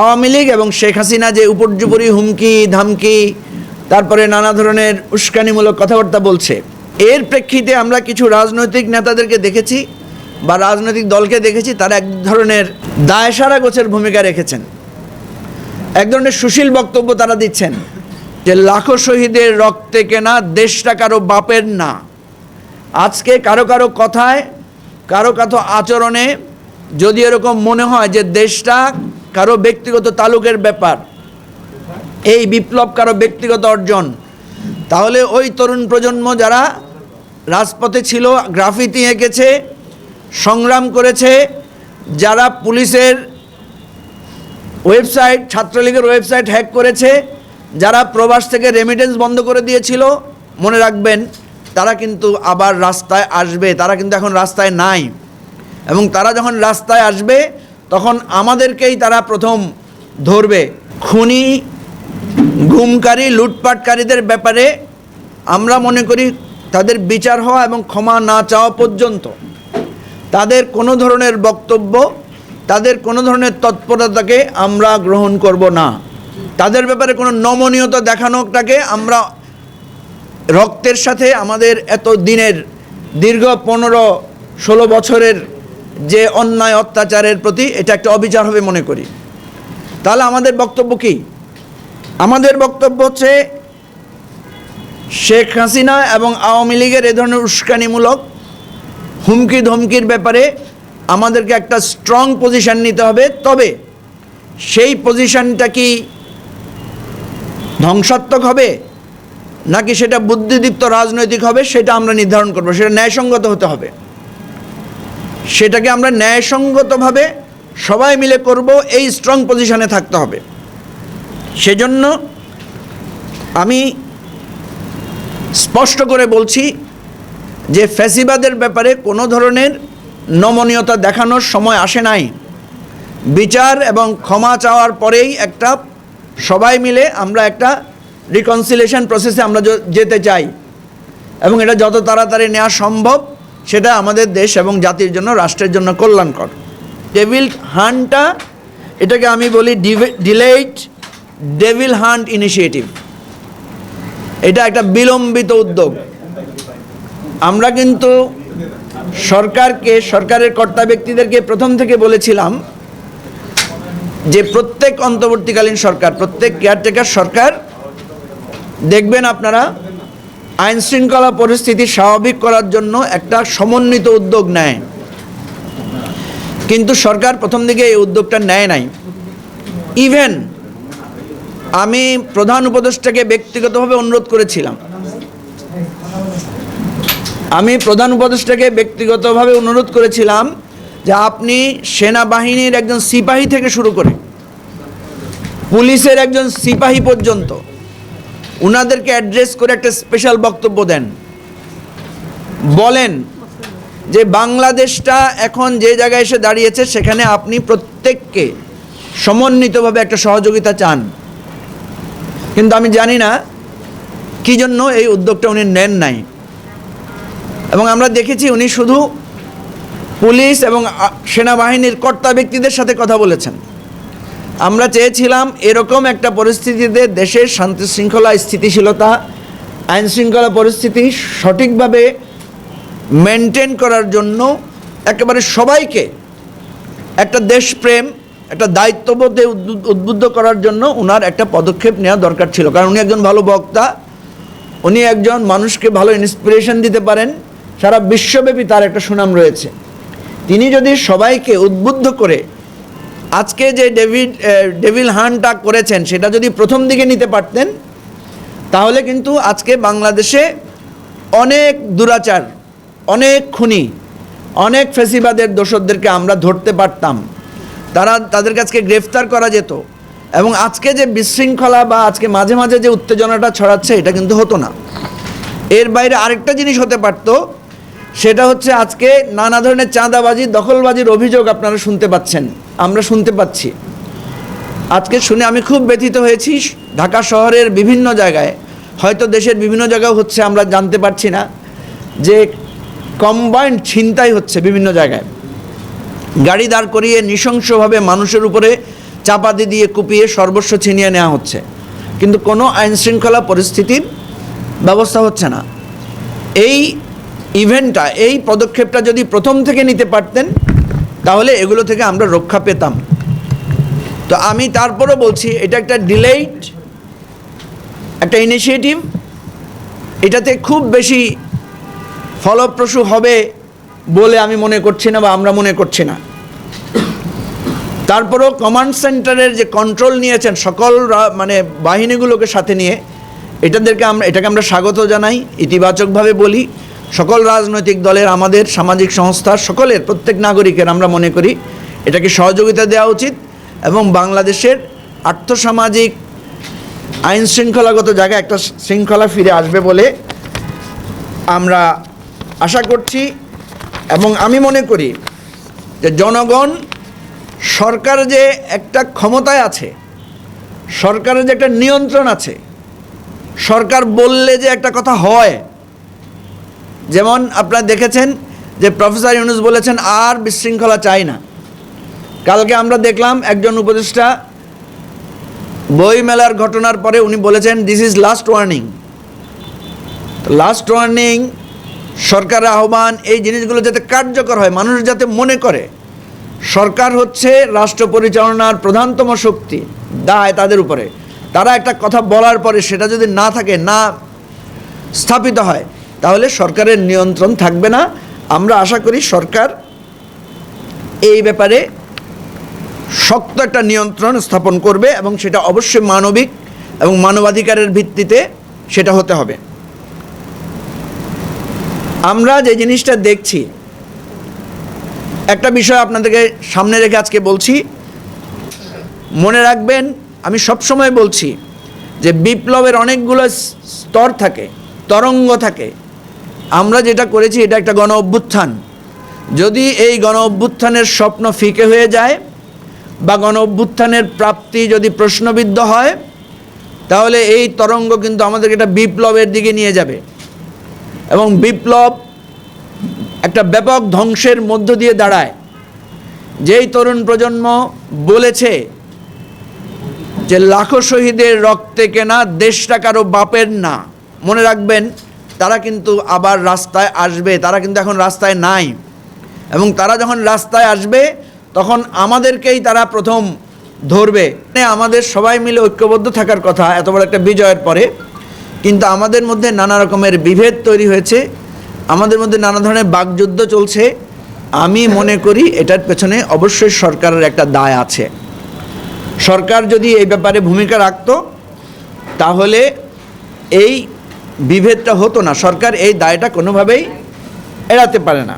আওয়ামী লীগ এবং শেখ হাসিনা যে উপর্যুপরি হুমকি, ধামকি, তারপরে নানা ধরনের উস্কানিমূলক কথাবার্তা বলছে। এর প্রেক্ষিতে আমরা কিছু রাজনৈতিক নেতাদেরকে দেখেছি বা রাজনৈতিক দলকে দেখেছি, তারা এক ধরনের দায়সারা গোছের ভূমিকা রেখেছেন। এক ধরনের সুশীল বক্তব্য তারা দিচ্ছেন যে লাখো শহীদের রক্তে কেনা দেশটা কারও বাপের না। আজকে কারও কারও কথায়, কারও কারও আচরণে যদি এরকম মনে হয় যে দেশটা কারও ব্যক্তিগত তালুকের ব্যাপার। এই বিপ্লব কারও ব্যক্তিগত অর্জন। তাহলে ওই তরুণ প্রজন্ম যারা রাজপথে ছিল, গ্রাফিতি এঁকেছে, সংগ্রাম করেছে, যারা পুলিশের ওয়েবসাইট, ছাত্রলীগের ওয়েবসাইট হ্যাক করেছে, যারা প্রবাস থেকে রেমিটেন্স বন্ধ করে দিয়েছিল, মনে রাখবেন, তারা কিন্তু আবার রাস্তায় আসবে, তারা কিন্তু এখন রাস্তায় নাই। এবং তারা যখন রাস্তায় আসবে তখন আমাদেরকেই তারা প্রথম ধরবে। খুনি, গুমকারী, লুটপাটকারীদের ব্যাপারে আমরা মনে করি তাদের বিচার হওয়া এবং ক্ষমা না চাওয়া পর্যন্ত। তাদের কোনো ধরনের বক্তব্য, তাদের কোনো ধরনের তৎপরতাকে আমরা গ্রহণ করব না। তাদের ব্যাপারে কোনো নমনীয়তা দেখানোটাকে আমরা রক্তের সাথে আমাদের এত দিনের দীর্ঘ পনেরো, ষোলো বছরের যে অন্যায় অত্যাচারের প্রতি এটা একটা অবিচার হবে মনে করি। তাহলে আমাদের বক্তব্য কি? আমাদের বক্তব্য হচ্ছে শেখ হাসিনা এবং আওয়ামী লীগের এ ধরনের উস্কানিমূলক হুমকি ধমকির ব্যাপারে আমাদেরকে একটা স্ট্রং পজিশান নিতে হবে। তবে সেই পজিশানটা কি ধ্বংসাত্মক হবে নাকি সেটা বুদ্ধিদীপ্ত রাজনৈতিক হবে সেটা আমরা নির্ধারণ করব, সেটা ন্যায়সঙ্গত হতে হবে। সেটাকে আমরা ন্যায়সঙ্গতভাবে সবাই মিলে করব, এই স্ট্রং পজিশনে থাকতে হবে। সেজন্য আমি স্পষ্ট করে বলছি যে ফ্যাসিবাদের ব্যাপারে কোনো ধরনের নমনীয়তা দেখানোর সময় আসে নাই। বিচার এবং ক্ষমা চাওয়ার পরেই একটা সবাই মিলে আমরা একটা রিকনসিলেশন প্রসেসে আমরা যেতে চাই এবং এটা যত তাড়াতাড়ি নেওয়া সম্ভব সেটা আমাদের দেশ এবং জাতির জন্য, রাষ্ট্রের জন্য কল্যাণকর। ডেভিল হান্টটা এটাকে আমি বলি ডিলেইট ডেভিল হান্ট ইনিশিয়েটিভ এটা একটা বিলম্বিত উদ্যোগ। আমরা কিন্তু সরকারকে, সরকারের কর্তা ব্যক্তিদেরকে প্রথম থেকে বলেছিলাম যে প্রত্যেক অন্তর্বর্তীকালীন সরকার, প্রত্যেক কেয়ারটেকার সরকার, দেখবেন আপনারা আইন শৃঙ্খলা পরিস্থিতি স্বাভাবিক করার জন্য একটা সমন্বিত উদ্যোগ নেয়। কিন্তু সরকার প্রথম দিকে এই উদ্যোগটা নেয় নাই। ইভেন আমি প্রধান উপদেষ্টাকে ব্যক্তিগতভাবে অনুরোধ করেছিলাম। আমি প্রধান উপদেষ্টাকে ব্যক্তিগতভাবে অনুরোধ করেছিলাম যে আপনি সেনাবাহিনীর একজন সিপাহী থেকে শুরু করে পুলিশের একজন সিপাহী পর্যন্ত ওনাদেরকে অ্যাড্রেস করে একটা স্পেশাল বক্তব্য দেন। বলেন যে বাংলাদেশটা এখন যে জায়গায় এসে দাঁড়িয়েছে, সেখানে আপনি প্রত্যেককে সমন্বিতভাবে একটা সহযোগিতা চান। কিন্তু আমি জানি না কী জন্য এই উদ্যোগটা উনি নেন নাই। এবং আমরা দেখেছি উনি শুধু পুলিশ এবং সেনাবাহিনীর কর্তা ব্যক্তিদের সাথে কথা বলেছেন। আমরা চেয়েছিলাম এরকম একটা পরিস্থিতিতে দেশের শান্তি শৃঙ্খলা, স্থিতিশীলতা, আইন শৃঙ্খলা পরিস্থিতি সঠিকভাবে মেনটেন করার জন্য একেবারে সবাইকে একটা দেশপ্রেম, একটা দায়িত্ববোধে উদ্বুদ্ধ- করার জন্য ওনার একটা পদক্ষেপ নেওয়া দরকার ছিল। কারণ উনি একজন ভালো বক্তা, উনি একজন মানুষকে ভালো ইন্সপিরেশন দিতে পারেন। সারা বিশ্বব্যাপী তার একটা সুনাম রয়েছে। তিনি যদি সবাইকে উদ্বুদ্ধ করে আজকে যে ডেভিড ডেভিল হানটা করেছেন, সেটা যদি প্রথম দিকে নিতে পারতেন, তাহলে কিন্তু আজকে বাংলাদেশে অনেক দুরাচার, অনেক খুনি, অনেক ফেসিবাদের দোষরদেরকে আমরা ধরতে পারতাম। তারা তাদের কাছকে গ্রেফতার করা যেত। এবং আজকে যে বিশৃঙ্খলা বা আজকে মাঝে মাঝে যে উত্তেজনাটা ছড়াচ্ছে, এটা কিন্তু হতো না। এর বাইরে আরেকটা জিনিস হতে পারত, সেটা হচ্ছে আজকে নানা ধরনের চাঁদাবাজি, দখলবাজির অভিযোগ আপনারা শুনতে পাচ্ছেন। আমরা শুনতে পাচ্ছি। আজকে শুনে আমি খুব ব্যথিত হয়েছি। ঢাকা শহরের বিভিন্ন জায়গায়, হয়তো দেশের বিভিন্ন জায়গায় হচ্ছে, আমরা জানতে পারছি না যে কম্বাইন্ড ছিনতাই হচ্ছে বিভিন্ন জায়গায়। গাড়ি দাঁড় করিয়ে নৃশংসভাবে মানুষের উপরে চাপাতি দিয়ে কুপিয়ে সর্বস্ব ছিনিয়ে নেওয়া হচ্ছে। কিন্তু কোনো আইন শৃঙ্খলা পরিস্থিতির ব্যবস্থা হচ্ছে না। এই ইভেন্টটা এই পদক্ষেপটা যদি প্রথম থেকে নিতে পারতেন তাহলে এগুলো থেকে আমরা রক্ষা পেতাম। তো আমি তারপরও বলছি, এটা একটা ডিলেইড একটা ইনিশিয়েটিভ। এটাতে খুব বেশি ফলপ্রসূ হবে বলে আমি মনে করছি না বা আমরা মনে করছি না। তারপরেও কমান্ড সেন্টারের যে কন্ট্রোল নিয়েছেন সকল মানে বাহিনীগুলোকে সাথে নিয়ে, এটাদেরকে আমরা, এটাকে আমরা স্বাগত জানাই, ইতিবাচকভাবে বলি। সকল রাজনৈতিক দলের, আমাদের সামাজিক সংস্থার সকলের, প্রত্যেক নাগরিকের আমরা মনে করি এটাকে সহযোগিতা দেওয়া উচিত এবং বাংলাদেশের আর্থসামাজিক আইন শৃঙ্খলাগত জায়গায় একটা শৃঙ্খলা ফিরে আসবে বলে আমরা আশা করছি এবং আমি মনে করি যে জনগণ সরকার যে একটা ক্ষমতায় আছে, সরকারের যে একটা নিয়ন্ত্রণ আছে, সরকার বললে যে একটা কথা হয় যেমন আপনারা দেখেছেন যে প্রফেসর ইউনুস বলেছেন, আর বিশৃঙ্খলা চাই না। কালকে আমরা দেখলাম একজন উপদেষ্টা বই মেলার ঘটনার পরে উনি বলেছেন this is last warning last warning সরকারের আহ্বান, এই জিনিসগুলো যাতে কার্যকর হয়, মানুষ যাতে মনে করে। সরকার হচ্ছে রাষ্ট্র পরিচালনার প্রধানতম শক্তি, দায় তাদের উপরে। তারা একটা কথা বলার পরে সেটা যদি না থাকে, না স্থাপিত হয় তাহলে সরকারের নিয়ন্ত্রণ থাকবে না। আমরা আশা করি সরকার এই ব্যাপারে শক্ত একটা নিয়ন্ত্রণ স্থাপন করবে এবং সেটা অবশ্যই মানবিক এবং মানবাধিকারের ভিত্তিতে সেটা হতে হবে। আমরা যে জিনিসটা দেখছি, একটা বিষয় আপনাদেরকে সামনে রেখে আজকে বলছি। মনে রাখবেন, আমি সবসময় বলছি যে বিপ্লবের অনেকগুলো স্তর থাকে, তরঙ্গ থাকে। আমরা যেটা করেছি, এটা একটা গণ অভ্যুত্থান। যদি এই গণ অভ্যুত্থানের স্বপ্ন ফিকে হয়ে যায় বা গণ অভ্যুত্থানের প্রাপ্তি যদি প্রশ্নবিদ্ধ হয়, তাহলে এই তরঙ্গ কিন্তু আমাদেরকে একটা বিপ্লবের দিকে নিয়ে যাবে। এবং বিপ্লব একটা ব্যাপক ধ্বংসের মধ্য দিয়ে দাঁড়ায়। যেই তরুণ প্রজন্ম বলেছে যে, লাখো শহীদের রক্তে কেনা দেশটা কারও বাপের না। মনে রাখবেন তারা কিন্তু আবার রাস্তায় আসবে, তারা কিন্তু এখন রাস্তায় নাই। এবং তারা যখন রাস্তায় আসবে, তখন আমাদেরকেই তারা প্রথম ধরবে। মানে আমাদের সবাই মিলে ঐক্যবদ্ধ থাকার কথা, এত বড় একটা বিজয়ের পরে। কিন্তু আমাদের মধ্যে নানা রকমের বিভেদ তৈরি হয়েছে। আমাদের মধ্যে নানা ধরনের বাকযুদ্ধ চলছে। আমি মনে করি এটার পেছনে অবশ্যই সরকারের একটা দায় আছে। সরকার যদি এই ব্যাপারে ভূমিকা রাখত, তাহলে এই বিভেদটা হতো না। সরকার এই দায়টা কোনোভাবেই এড়াতে পারে না।